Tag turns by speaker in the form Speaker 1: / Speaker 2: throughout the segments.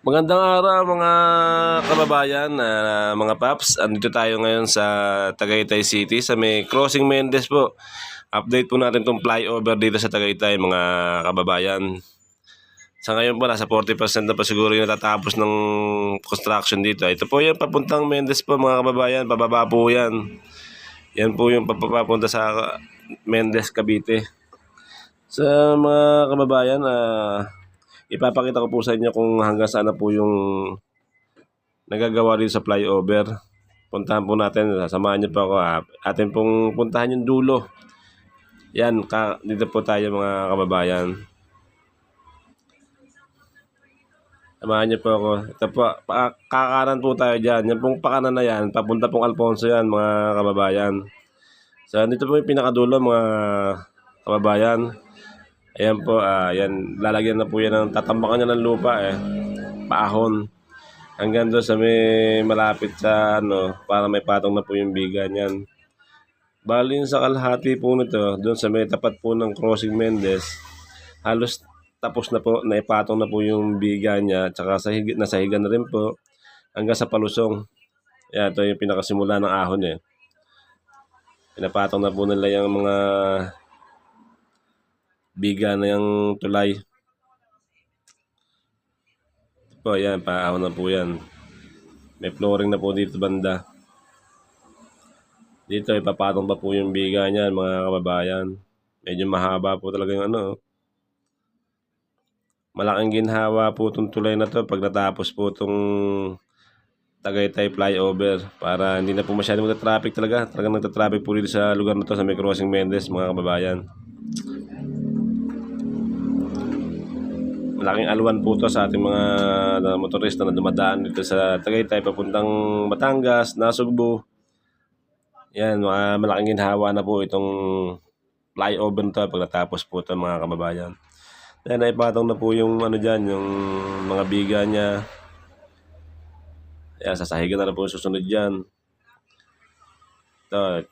Speaker 1: Magandang araw mga kababayan, ah, mga paps. Andito tayo ngayon sa Tagaytay City sa may Crossing Mendes po. Update po natin tong flyover dito sa Tagaytay mga kababayan. Sa ngayon po, nasa 40% na pa siguro yung natatapos ng construction dito. Ito po yung papuntang Mendes po mga kababayan, pababa po yan. Yan po yung papapunta sa Mendes, Cavite. Sa mga kababayan, ah, ipapakita ko po sa inyo kung hanggang saan na po yung nagagawa dito sa flyover. Puntahan po natin, sasamahan niyo po ako. ah. Atin pong puntahan yung dulo. Yan, ka, dito po tayo mga kababayan. Samahan niyo po ako. Ito po, kakanan po tayo dyan. Yan pong pakanan na yan, papunta pong Alfonso yan mga kababayan. So, dito po yung pinakadulo mga kababayan. Ayan po, ah, yan, lalagyan na po yan ng tatambakan niya ng lupa eh. Paahon. Hanggang doon sa may malapit sa ano, para may patong na po yung biga niyan. Bali sa kalahati po nito, doon sa may tapat po ng Crossing Mendes, halos tapos na po, naipatong na po yung biga niya, tsaka sa higit na sahiga na rin po, hanggang sa palusong. Yan, ito yung pinakasimula ng ahon eh. Pinapatong na po nila yung mga biga na yung tulay. Ito po, yan, paahon na po yan. May flooring na po dito banda. Dito, ipapatong pa po yung biga niyan, mga kababayan. Medyo mahaba po talaga yung ano. Malaking ginhawa po itong tulay na to pag natapos po itong Tagaytay flyover para hindi na po masyadong magta-traffic talaga. Talagang nagta-traffic po dito sa lugar na to sa may crossing Mendes, mga kababayan. Malaking alwan po to sa ating mga motorista na dumadaan dito sa Tagaytay papuntang Batangas, Nasugbu. Yan, malaking ginhawa na po itong flyover na to pag natapos po ito mga kababayan. Then naipatong na po yung ano dyan, yung mga biga niya. Yan, sasahigan na, na po yung susunod dyan. Ito,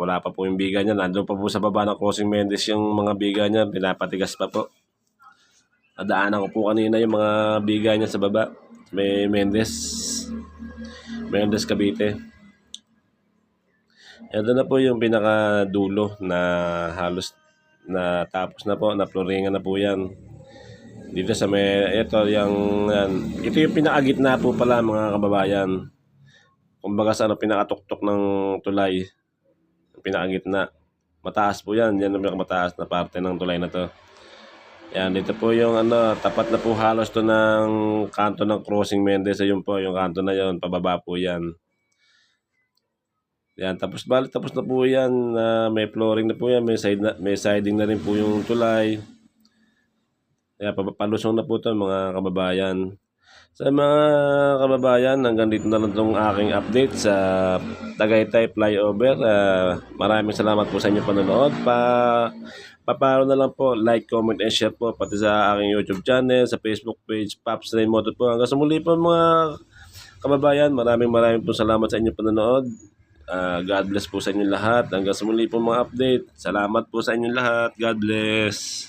Speaker 1: wala pa po yung biga niya. Nandun pa po sa baba ng Crossing Mendes yung mga biga niya. Pinapatigas pa po. Nadaanan ko po kanina yung mga biga niya sa baba. May Mendes. Mendes Cavite. Ito na po yung pinakadulo na halos na tapos na po, na floringan na po yan. Dito sa may, ito yung, yan. ito yung pinakagitna po pala mga kababayan. Kumbaga sa ano, pinakatuktok ng tulay. Pinakagitna. Mataas po yan, yan ang pinakamataas na parte ng tulay na to. Yan, dito po yung ano, tapat na po halos to ng kanto ng Crossing Mendes. Ayun po, yung kanto na yon pababa po yan. Yan, tapos balik tapos na po yan. na may flooring na po yan, may, side na, may siding na rin po yung tulay. Kaya papalusong na po ito mga kababayan. Sa mga kababayan, hanggang dito na lang itong aking update sa Tagaytay Flyover. Ah, maraming salamat po sa inyo panonood. Pa, paparo na lang po, like, comment, and share po pati sa aking YouTube channel, sa Facebook page, Paps Rain Moto po. Hanggang sa muli po mga kababayan, maraming maraming po salamat sa inyo panonood. Ah, God bless po sa inyo lahat. Hanggang sa muli po mga update. Salamat po sa inyo lahat. God bless.